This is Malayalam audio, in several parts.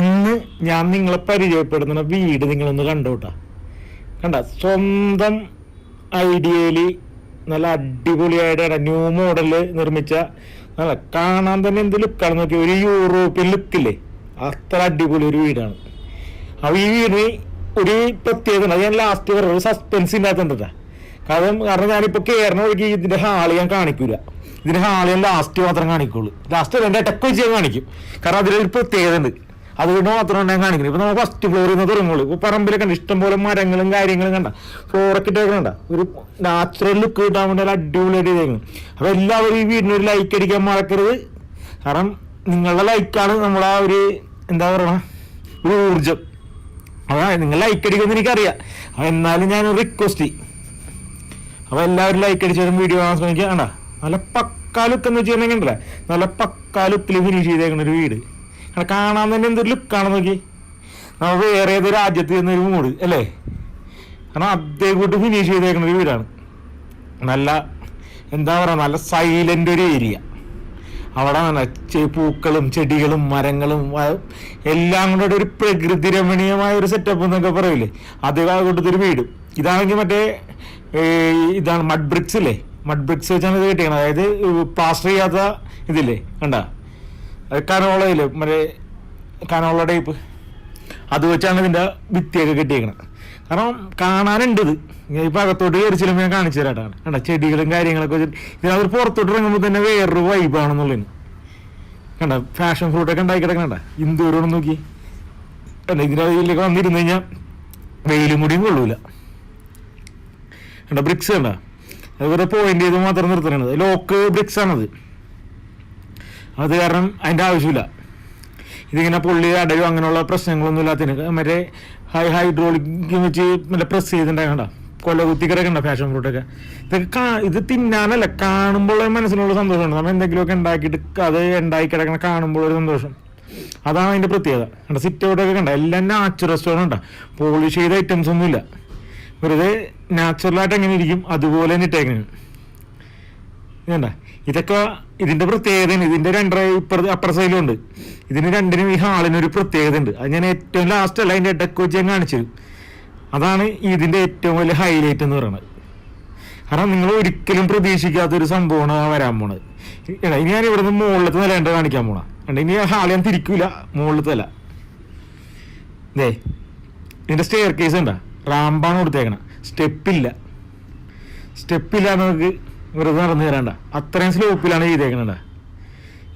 ഇന്ന് ഞാൻ നിങ്ങളെ പരിചയപ്പെടുന്ന വീട് നിങ്ങളൊന്ന് കണ്ടോട്ടാ. കണ്ട സ്വന്തം ഐഡിയയിൽ നല്ല അടിപൊളിയായിട്ട് ന്യൂ മോഡൽ നിർമ്മിച്ച നല്ല കാണാൻ തന്നെ എന്ത് ലുക്കാണ് നോക്കി ഒരു യൂറോപ്യൻ ലുക്കില്ലേ അത്ര അടിപൊളി ഒരു വീടാണ്. അപ്പൊ ഈ വീടിന് ഒരു പ്രത്യേകത ഉണ്ട്. ഞാൻ ലാസ്റ്റ് പറഞ്ഞു ഒരു സസ്പെൻസ് ഇല്ലാത്തതാ കാരണം കാരണം ഞാനിപ്പോ കയറണ വഴിക്ക് ഇതിന്റെ ഹാൾ ഞാൻ കാണിക്കൂല. ഇതിന്റെ ഹാൾ ഞാൻ ലാസ്റ്റ് മാത്രം കാണിക്കുള്ളൂ. ലാസ്റ്റ് രണ്ട് ടെക്കോ ചെയ്യാൻ കാണിക്കും. കാരണം അതിലൊരു പ്രത്യേകത ഉണ്ട്. അതുകൊണ്ട് മാത്രമാണ് ഞാൻ കാണിക്കുന്നത്. ഇപ്പൊ നമ്മൾ ഫസ്റ്റ് ഫ്ലോറിൽ നിന്ന് തുടങ്ങുള്ളൂ. ഇപ്പൊ പറമ്പിലൊക്കെ ഉണ്ട്. ഇഷ്ടംപോലെ മരങ്ങളും കാര്യങ്ങളും കണ്ട. ഫ്ലോറൊക്കെ ഇട്ടേക്കണ്ട ഒരു നാച്ചുറൽ ലുക്ക് കിട്ടാൻ വേണ്ടി അടിപൊളിയായിട്ട് ചെയ്തേക്കുന്നു അപ്പൊ എല്ലാവരും ഈ വീടിന് ഒരു ലൈക്ക് അടിക്കാൻ മറക്കരുത്. കാരണം നിങ്ങളുടെ ലൈക്കാണ് നമ്മളെ ഒരു എന്താ പറയണ? ഒരു ഊർജം അതാ നിങ്ങൾ ലൈക്ക് അടിക്കുമെന്ന് എനിക്കറിയാം. അപ്പൊ എന്നാലും ഞാൻ റിക്വസ്റ്റ് അപ്പൊ എല്ലാവരും ലൈക്ക് അടിച്ചാലും വീഡിയോ കാണാൻ ശ്രമിക്കുക. കണ്ട? നല്ല പക്കാ ലുക്ക് എന്ന് വെച്ചിട്ടുണ്ടെങ്കിൽ ഉണ്ടല്ലേ നല്ല പക്കാ ലുക്കിൽ ഫിനിഷ് ചെയ്തേക്കുന്ന ഒരു വീട്. കാരണം കാണാൻ തന്നെ എന്തൊരു ലുക്കാണ് നോക്കി. നമ്മൾ വേറെ ഏത് രാജ്യത്ത് ചെന്നൊരു മൂട് അല്ലേ? കാരണം അതേ കൂട്ട് ഫിനിഷ് ചെയ്തേക്കുന്ന ഒരു വീടാണ്. നല്ല എന്താ പറയുക നല്ല സൈലന്റ് ഒരു ഏരിയ അവിടെ നല്ല പൂക്കളും ചെടികളും മരങ്ങളും എല്ലാം കൂടെ ഒരു പ്രകൃതി രമണീയമായ ഒരു സെറ്റപ്പ് എന്നൊക്കെ പറയില്ലേ അതേ കൂട്ടത്തിൽ ഒരു വീട്. ഇതാണെങ്കിൽ മറ്റേ ഇതാണ് മഡ് ബ്രിക്സ് ഇല്ലേ? മഡ് ബ്രിക്സ് വെച്ചാണ് ഇത് കിട്ടിയത് അതായത് പ്ലാസ്റ്റർ ചെയ്യാത്ത ഇതില്ലേ? കണ്ട? കനോളയില്ലേ മറ്റേ കനോള ടൈപ്പ് അത് വെച്ചാണ് ഇതിന്റെ ഭിത്തിയൊക്കെ കെട്ടിയേക്കണത്. കാരണം കാണാനുണ്ട് ഇത്. ഞാൻ അകത്തോട്ട് കയറി ഞാൻ കാണിച്ചു തരാട്ടാണ് കണ്ട? ചെടികളും കാര്യങ്ങളൊക്കെ വെച്ചിട്ട് ഇതിനകത്ത് പുറത്തോട്ട് ഇറങ്ങുമ്പോൾ തന്നെ വേറൊരു വൈബാണെന്നുള്ളതിന് കണ്ട? ഫാഷൻ ഫ്രൂട്ടൊക്കെ ഉണ്ടാക്കി കിടക്കണ്ട ഇന്ദൂരോട് നോക്കി. കണ്ട? ഇതിനകത്തേക്ക് വന്നിരുന്നു കഴിഞ്ഞാൽ വെയിലും മുടിയും കൊള്ളൂല. കണ്ട? ബ്രിക്സ് കണ്ട? അതുപോലെ പോയിന്റ് ചെയ്ത് മാത്രം നിർത്തണത്. ലോക്ക് ബ്രിക്സ് ആണത്. അത് കാരണം അതിന്റെ ആവശ്യമില്ല. ഇതിങ്ങനെ പൊള്ളി അടയോ അങ്ങനെയുള്ള പ്രശ്നങ്ങളൊന്നും ഇല്ലാത്തതിന് മറ്റേ ഹൈ ഹൈഡ്രോളിക് വെച്ച് മറ്റേ പ്രസ് ചെയ്തിട്ടുണ്ടാകണ്ട കുത്തിക്കറൊക്കെ കിടക്കണ്ട ഫാഷൻ ഫ്രൂട്ടൊക്കെ ഇതൊക്കെ കാ- ഇത് തിന്നാനല്ല കാണുമ്പോൾ മനസ്സിനുള്ള സന്തോഷമാണ്. നമ്മൾ എന്തെങ്കിലുമൊക്കെ ഉണ്ടാക്കിയിട്ട് അത് ഉണ്ടാക്കി കിടക്കണ കാണുമ്പോൾ ഒരു സന്തോഷം. അതാണ് അതിന്റെ പ്രത്യേകത. കണ്ട? സിറ്റ് ഔട്ടൊക്കെ കണ്ട? എല്ലാം നാച്ചുറൽ സ്റ്റോൺ ഉണ്ടാ പോളിഷ് ചെയ്ത ഐറ്റംസ് ഒന്നുമില്ല. വെറുതെ നാച്ചുറലായിട്ട് എങ്ങനെ ഇരിക്കും? അതുപോലെ തന്നെ ഇട്ടേക്കുന്നത് വേണ്ട ഇതൊക്കെ ഇതിന്റെ പ്രത്യേകത ഇതിന്റെ ഇപ്പുറത്ത് അപ്പുറ സൈഡിലും ഉണ്ട്. ഇതിന് രണ്ടിനും ഈ ഹാളിന് ഒരു പ്രത്യേകത ഉണ്ട്. അത് ഞാൻ ഏറ്റവും ലാസ്റ്റ് അല്ല അതിന്റെ ഇടയ്ക്ക് വെച്ച് ഞാൻ കാണിച്ചു അതാണ് ഇതിന്റെ ഏറ്റവും വലിയ ഹൈലൈറ്റ് എന്ന് പറയുന്നത്. കാരണം നിങ്ങൾ ഒരിക്കലും പ്രതീക്ഷിക്കാത്ത ഒരു സംഭവമാണ് വരാൻ പോണത്. എടാ ഇനി ഞാൻ ഇവിടുന്ന് മുകളിലത്തെ നില ഉണ്ട് കാണിക്കാൻ പോണ കണ്ട ഇനി ഹാൾ ഞാൻ തിരിക്കൂല മുകളിലത്തെ നില ദേ ഇതിന്റെ സ്റ്റെയർ കേസ് ഉണ്ടാ? റാമ്പാണ് കൊടുത്തേക്കണ. സ്റ്റെപ്പില്ല സ്റ്റെപ്പില്ല നമുക്ക് വെറുതെ നടന്നു തരാണ്ട. അത്രയും സ്ലോപ്പിലാണ് ചെയ്തേക്കണണ്ട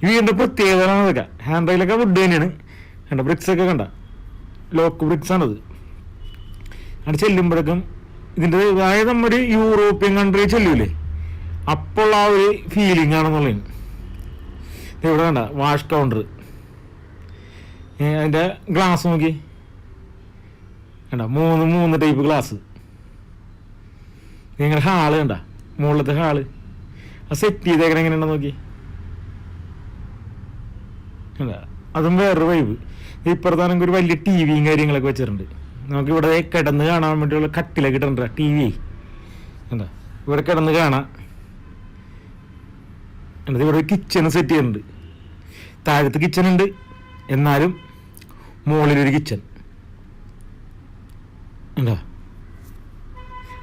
ഈ വീടിന്റെ പ്രത്യേകത ഹാൻഡ് റൈലൊക്കെ വുഡ് തന്നെയാണ്. കണ്ട? ബ്രിക്സ് ഒക്കെ കണ്ട? ലോക്ക് ബ്രിക്സ് ആണത്. അവിടെ ചെല്ലുമ്പോഴേക്കും ഇതിന്റെ അതായത് നമ്മുടെ യൂറോപ്യൻ കൺട്രി ചെല്ലൂലേ? അപ്പോൾ ആ ഒരു ഫീലിംഗ് ആണെന്നുള്ളതാണ്. ദേ ഇവിടെ കണ്ട? വാഷ് കൗണ്ടർ അതിന്റെ ഗ്ലാസ് നോക്കി. കണ്ട? മൂന്ന് മൂന്ന് ടൈപ്പ് ഗ്ലാസ് നിങ്ങളുടെ ഹാൾ കണ്ട? മുകളിലത്തെ ഹാൾ. ആ സെറ്റ് ചെയ്തേക്കണ എങ്ങനെയുണ്ടെന്ന് നോക്കി. അല്ല അതും വേറൊരു വൈബ് ഇപ്പുറത്താണെങ്കിൽ ഒരു വലിയ ടി വിയും കാര്യങ്ങളൊക്കെ വെച്ചിട്ടുണ്ട്. നമുക്ക് ഇവിടെ കിടന്ന് കാണാൻ വേണ്ടിയുള്ള കട്ടിലൊക്കെ ഇട്ടിട്ടുണ്ട് ടി വി എന്താ ഇവിടെ കിടന്ന് കാണാം. എന്നിട്ട് ഇവിടെ കിച്ചൺ സെറ്റ് ചെയ്യുന്നുണ്ട് താഴത്ത് കിച്ചൺ ഉണ്ട്. എന്നാലും മുകളിലൊരു കിച്ചൺ ഉണ്ടോ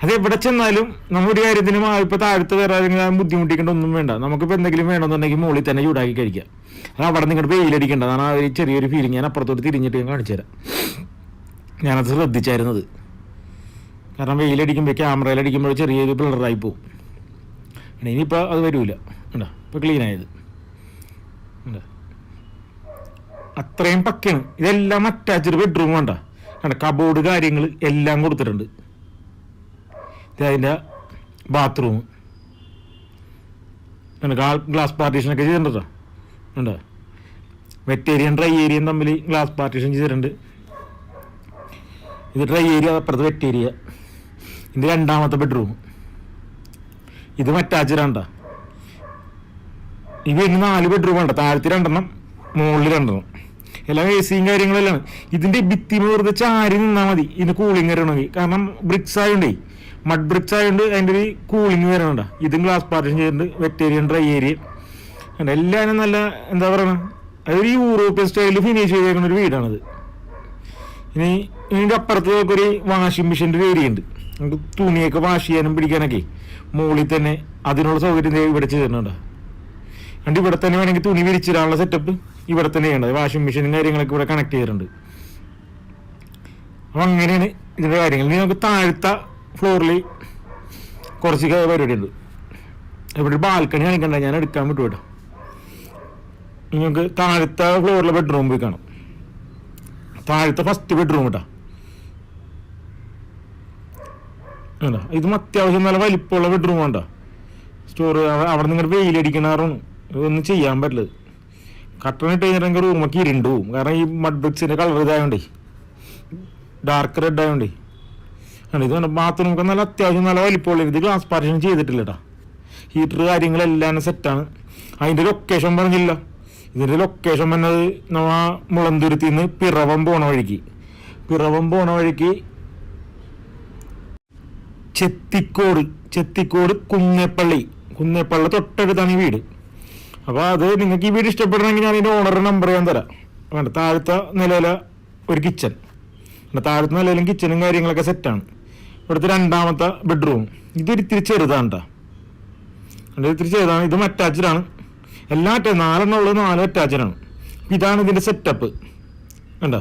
അത് എവിടെ ചെന്നാലും നമ്മുടെ കാര്യത്തിന് ഇപ്പൊ താഴത്ത് വേറെ ആരെങ്കിലും ബുദ്ധിമുട്ടിക്കേണ്ട ഒന്നും വേണ്ട. നമുക്കിപ്പോൾ എന്തെങ്കിലും വേണമെന്നുണ്ടെങ്കിൽ മുകളിൽ തന്നെ ചൂടാക്കി കഴിക്കാം. അത് അവിടെ നിങ്ങളുടെ വെയിലടിക്കേണ്ട. അതാണ് ആ ഒരു ചെറിയൊരു ഫീലിംഗ് ഞാൻ അപ്പുറത്തോട്ട് തിരിഞ്ഞിട്ട് ഞാൻ കാണിച്ചു തരാം. ഞാനത് ശ്രദ്ധിച്ചായിരുന്നത്. കാരണം വെയിലടിക്കുമ്പോൾ ക്യാമറയിലടിക്കുമ്പോൾ ചെറിയൊരു ബ്ലറായി പോവും. ഇനിയിപ്പോൾ അത് വരൂല. ഉണ്ടോ ഇപ്പോൾ ഉണ്ടോ അത്രയും പക്കയാണ്. ഇതെല്ലാം അറ്റാച്ച്ഡ് ബെഡ്റൂം വേണ്ട കണ്ട? കബോർഡ് കാര്യങ്ങൾ എല്ലാം കൊടുത്തിട്ടുണ്ട്. അതിന്റെ ബാത്റൂം ഗ്ലാസ് പാർട്ടീഷനൊക്കെ ചെയ്തിട്ടുണ്ടോ ഉണ്ടോ വെറ്റ് ഏരിയ ഡ്രൈ ഏരിയയും തമ്മിൽ ഗ്ലാസ് പാർട്ടീഷൻ ചെയ്തിട്ടുണ്ട്. ഇത് ഡ്രൈ ഏരിയ അപ്പുറത്ത് വെറ്റ് ഏരിയ ഇതിന്റെ രണ്ടാമത്തെ ബെഡ്റൂം ഇത് മറ്റാച്ചിരാണ്ട ഈ വീടിന് നാല് ബെഡ്റൂം ഉണ്ട്. താഴത്തി രണ്ടെണ്ണം മുകളിൽ രണ്ടെണ്ണം. എല്ലാം എ സിയും കാര്യങ്ങളെല്ലാം ഇതിന്റെ ഭിത്തി വെറുതെ ചാരി നിന്നാൽ മതി. ഇതിന് കൂളിംഗ് കാരണം ബ്രിക്സ് ആയതുകൊണ്ടേ മഡ് ബ്രിക്സ് ആയതുകൊണ്ട് അതിന്റെ ഒരു കൂളിംഗ് വരണുണ്ട ഇതും ഗ്ലാസ് പാർട്ടി ചെയ്തിട്ടുണ്ട്. വെറ്റേരിയൻ ഡ്രൈ ഏരിയ എല്ലാം നല്ല എന്താ പറയുക അതൊരു യൂറോപ്യൻ സ്റ്റൈലിൽ ഫിനിഷ് ചെയ്തേക്കുന്ന ഒരു വീടാണത്. ഇനി ഇതിന്റെ അപ്പുറത്ത് നമുക്കൊരു വാഷിംഗ് മെഷീന്റെ ഒരു ഏരിയ ഉണ്ട്. നമുക്ക് തുണിയൊക്കെ വാഷ് ചെയ്യാനും പിടിക്കാനൊക്കെ മുകളിൽ തന്നെ അതിനുള്ള സൗകര്യം ഇവിടെ ചെയ്തിട്ടുണ്ട്. അതുകൊണ്ട് ഇവിടെ തന്നെ വേണമെങ്കിൽ തുണി വിരിച്ചിടാനുള്ള സെറ്റപ്പ് ഇവിടെ തന്നെ ചെയ്യേണ്ടത്. വാഷിംഗ് മെഷീനും കാര്യങ്ങളൊക്കെ ഇവിടെ കണക്ട് ചെയ്തിട്ടുണ്ട്. അപ്പം അങ്ങനെയാണ് ഇതിന്റെ കാര്യങ്ങൾ. ഇനി നമുക്ക് താഴത്ത ഫ്ലോറിൽ കുറച്ച് പരിപാടി ഉണ്ട് ഇവിടെ ബാൽക്കണി കാണിക്കണ്ട ഞാൻ എടുക്കാൻ വിട്ടു കേട്ടോ. നിങ്ങൾക്ക് താഴത്തെ ഫ്ലോറിലെ ബെഡ്റൂം പോയി കാണാം. താഴത്തെ ഫസ്റ്റ് ബെഡ്റൂം കേട്ടോ വേണ്ട ഇതും അത്യാവശ്യം നല്ല വലിപ്പമുള്ള ബെഡ്റൂം വേണ്ട സ്റ്റോർ അവിടെ നിങ്ങൾ വെയിലടിക്കണാറാണ് ഇതൊന്നും ചെയ്യാൻ പറ്റില്ല. കട്ടൺ ഇട്ട് കഴിഞ്ഞിട്ടുണ്ടെങ്കിൽ റൂമൊക്കെ ഇരുണ്ട് കാരണം ഈ മഡ് കളർ ഇതായോണ്ടേ. ഡാർക്ക് റെഡ് ആണ് ഇത് ബാത്റൂം ഒക്കെ നല്ല അത്യാവശ്യം നല്ല വലിപ്പമുള്ള ഇത് ഗ്ലാസ് പാർട്ടീഷൻ ചെയ്തിട്ടില്ല കേട്ടോ ഹീറ്റർ കാര്യങ്ങളെല്ലാം സെറ്റാണ് അതിന്റെ ലൊക്കേഷൻ പറഞ്ഞില്ല. ഇതിന്റെ ലൊക്കേഷൻ വന്നത് നമ്മൾ മുളന്തുരുത്തിൽ നിന്ന് പിറവം പോണ വഴിക്ക്. പിറവം പോണ വഴിക്ക് ചെത്തിക്കോട് ചെത്തിക്കോട് കുന്നേപ്പള്ളി. കുന്നേപ്പള്ളി തൊട്ടടുത്താണ് ഈ വീട്. അപ്പോൾ അത് നിങ്ങൾക്ക് ഈ വീട് ഇഷ്ടപ്പെടണമെങ്കിൽ ഞാൻ ഇതിന്റെ ഓണറ് നമ്പർ ഞാൻ തരാം. വേണ്ട താഴത്തെ നിലയിലെ ഒരു കിച്ചൺ താഴത്തെ നിലയിലും കിച്ചണും കാര്യങ്ങളൊക്കെ സെറ്റാണ് ഇവിടുത്തെ രണ്ടാമത്തെ ബെഡ്റൂം ഇതൊരു ഇത്തിരി ചെറുതാണ് കേട്ടോ അതിന്റെ ഇത്തിരി ചെറുതാണ് ഇതും അറ്റാച്ച്ഡ് ആണ്. എല്ലാ അറ്റാച്ച് നാലെണ്ണം ഉള്ളത് നാലും അറ്റാച്ച്ഡ് ആണ്. ഇതാണ് ഇതിന്റെ സെറ്റപ്പ് കണ്ടോ?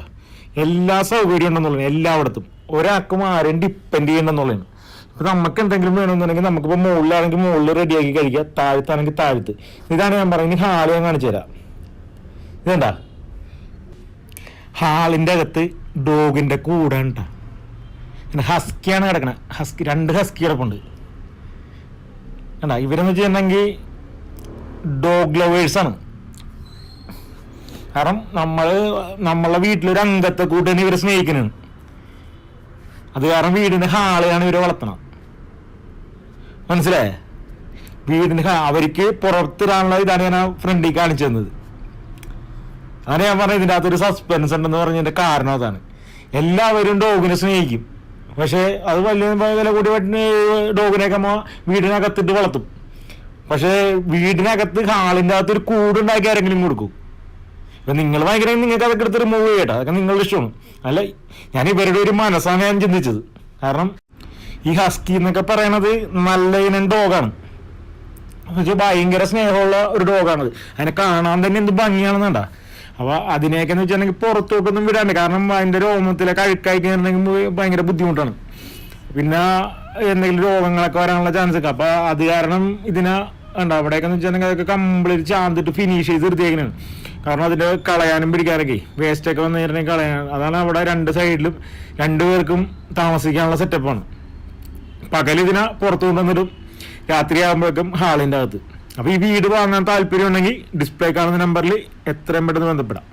എല്ലാ സൗകര്യം ഉണ്ടെന്നുള്ളത് എല്ലായിടത്തും. ഒരാൾക്കും ആരെയും ഡിപ്പെൻഡ് ചെയ്യണ്ടെന്നുള്ളതാണ്. ഇപ്പം നമുക്ക് എന്തെങ്കിലും വേണമെന്നുണ്ടെങ്കിൽ നമുക്കിപ്പോൾ മുകളിലാണെങ്കിൽ മുകളിൽ റെഡിയാക്കി കഴിക്കാം താഴത്താണെങ്കിൽ താഴത്ത്. ഇതാണ് ഞാൻ പറയുന്നത് ഹാൾ ഞാൻ കാണിച്ചു തരാം. ഇതെന്താ? ഹാളിന്റെ അകത്ത് ഡോഗിന്റെ കൂടെ ഉണ്ടാ പിന്നെ ഹസ്കിയാണ് കിടക്കണത് ഹസ്കി രണ്ട് ഹസ്കി കിടപ്പുണ്ട്. കണ്ട ഇവരെന്ന് വെച്ചിട്ടുണ്ടെങ്കിൽ ഡോഗ് ലവേഴ്സാണ് കാരണം നമ്മൾ നമ്മളെ വീട്ടിലൊരു അംഗത്തെ കൂട്ടാണ് ഇവരെ സ്നേഹിക്കുന്നത് അത് കാരണം വീടിന്റെ ഹാളെയാണ് ഇവരെ വളർത്തണം. മനസ്സിലായേ? വീടിന്റെ അവർക്ക് പുറത്തിടാനുള്ള ഇതാണ് ഞാൻ ആ ഫ്രണ്ടിൽ കാണിച്ചു തന്നത്. അതാണ് ഞാൻ പറഞ്ഞത് ഇതിന്റെ അകത്തൊരു സസ്പെൻസ് ഉണ്ടെന്ന് പറഞ്ഞതിന്റെ കാരണം അതാണ്. എല്ലാവരും ഡോഗിനെ സ്നേഹിക്കും. പക്ഷേ അത് വലിയ വില കൂടി ഡോഗിനെയൊക്കെ നമ്മ വീടിനകത്തിട്ട് വളർത്തും. പക്ഷേ വീടിനകത്ത് ഹാളിന്റെ അകത്ത് ഒരു കൂടുണ്ടാക്കി ആരെങ്കിലും കൊടുക്കും. ഇപ്പൊ നിങ്ങൾ ഭയങ്കര നിങ്ങൾക്ക് അതൊക്കെ എടുത്ത് റിമൂവ് ചെയ്യട്ടെ അതൊക്കെ നിങ്ങളുടെ ഇഷ്ടമാണ്. അല്ല ഞാൻ ഇവരുടെ ഒരു മനസ്സാണ് ഞാൻ ചിന്തിച്ചത്. കാരണം ഈ ഹസ്കി എന്നൊക്കെ പറയണത് നല്ല ഇനം ഡോഗാണ്. ഭയങ്കര സ്നേഹമുള്ള ഒരു ഡോഗാണത്. അതിനെ കാണാൻ തന്നെ എന്ത് ഭംഗിയാണെന്നുണ്ട അപ്പൊ അതിനെയൊക്കെ വെച്ചിട്ടുണ്ടെങ്കിൽ പുറത്തോട്ടൊന്നും വിടാണ്ട്. കാരണം അതിന്റെ രോമത്തിലെ കഴുക്കായി കഴിഞ്ഞിട്ടുണ്ടെങ്കിൽ ഭയങ്കര ബുദ്ധിമുട്ടാണ്. പിന്നെ എന്തെങ്കിലും രോഗങ്ങളൊക്കെ വരാനുള്ള ചാൻസ് ഒക്കെ അപ്പൊ അത് കാരണം ഇതിനെ ഉണ്ട് അവിടെയൊക്കെ എന്ന് വെച്ചിട്ടുണ്ടെങ്കിൽ അതൊക്കെ കംപ്ലീറ്റ് ചാന്തിട്ട് ഫിനിഷ് ചെയ്ത് നിർത്തിയേക്കണാണ് കാരണം അതിന്റെ കളയാനും പിടിക്കാനൊക്കെ വേസ്റ്റ് ഒക്കെ വന്നു കഴിഞ്ഞാൽ കളയാൻ. അതാണ് അവിടെ രണ്ട് സൈഡിലും രണ്ടുപേർക്കും താമസിക്കാനുള്ള സെറ്റപ്പാണ് പകൽ ഇതിനെ പുറത്തു കൊണ്ടുവന്നിടും. രാത്രി ആകുമ്പോഴേക്കും ഹാളിന്റെ അകത്ത്. അപ്പോൾ ഈ വീട് വാങ്ങാൻ താല്പര്യം ഉണ്ടെങ്കിൽ ഡിസ്പ്ലേ കാണുന്ന നമ്പറിൽ എത്രയും പെട്ടെന്ന് ബന്ധപ്പെടാം.